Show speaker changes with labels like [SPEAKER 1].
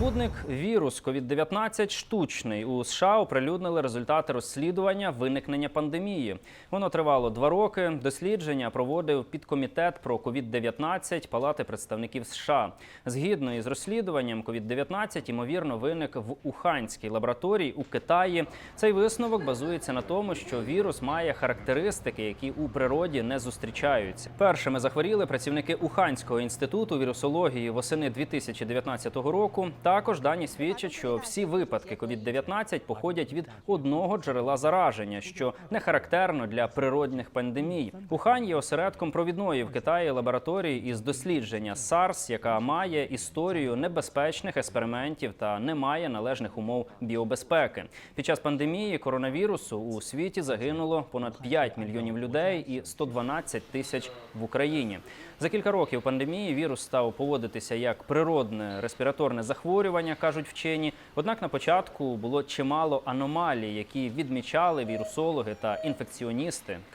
[SPEAKER 1] Збудник вірус COVID-19 штучний. У США оприлюднили результати розслідування виникнення пандемії. Воно тривало два роки. Дослідження проводив підкомітет про COVID-19 Палати представників США. Згідно із розслідуванням, COVID-19, ймовірно виник в Уханській лабораторії у Китаї. Цей висновок базується на тому, що вірус має характеристики, які у природі не зустрічаються. Першими захворіли працівники Уханського інституту вірусології восени 2019 року. Також дані свідчать, що всі випадки COVID-19 походять від одного джерела зараження, що не характерно для природних пандемій. Ухань є осередком провідної в Китаї лабораторії із дослідження SARS, яка має історію небезпечних експериментів та не має належних умов біобезпеки. Під час пандемії коронавірусу у світі загинуло понад 5 мільйонів людей і 112 тисяч в Україні. За кілька років пандемії вірус став поводитися як природне респіраторне захворювання, кажуть вчені. Однак на початку було чимало аномалій, які відмічали вірусологи та інфекціоністи.